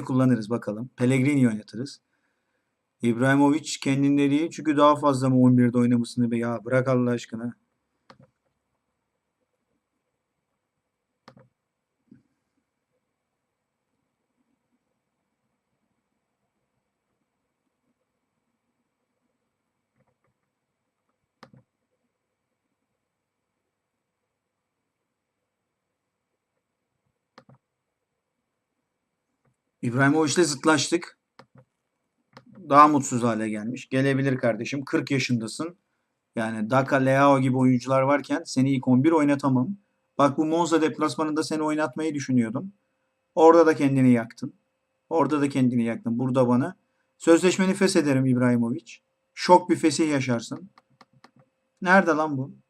kullanırız bakalım. Pellegrini oynatırız. İbrahimovic kendinde değil çünkü daha fazla mı 11'de oynamasını be ya bırak Allah aşkına. İbrahimovic'le zıtlaştık. Daha mutsuz hale gelmiş. Gelebilir kardeşim. 40 yaşındasın. Yani Daka, Leao gibi oyuncular varken seni ilk 11 oynatamam. Bak bu Monza deplasmanında seni oynatmayı düşünüyordum. Orada da kendini yaktın. Orada da kendini yaktın. Burada bana. Sözleşmeni feshederim İbrahimovic. Şok bir fesih yaşarsın. Nerede lan bu?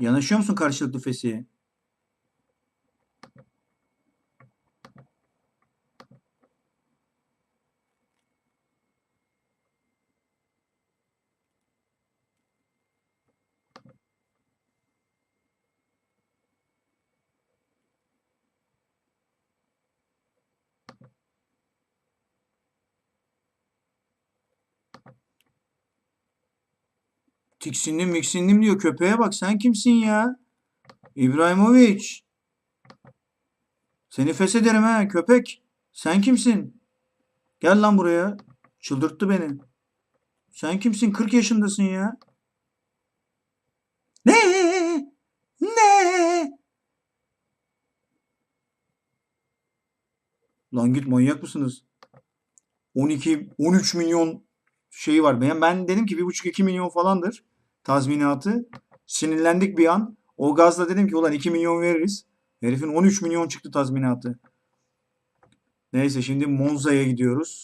Yanaşıyor musun karşılıklı fesihe? Tiksindim miksindim diyor. Köpeğe bak sen kimsin ya? İbrahimovic. Seni feshederim ha köpek. Sen kimsin? Gel lan buraya. Çıldırttı beni. Sen kimsin? 40 yaşındasın ya. Ne? Ne? Lan git manyak mısınız? 12 13 milyon şeyi var. Ben, ben dedim ki 1,5-2 milyon falandır tazminatı. Sinirlendik bir an. O gazla dedim ki ulan 2 milyon veririz. Herifin 13 milyon çıktı tazminatı. Neyse şimdi Monza'ya gidiyoruz.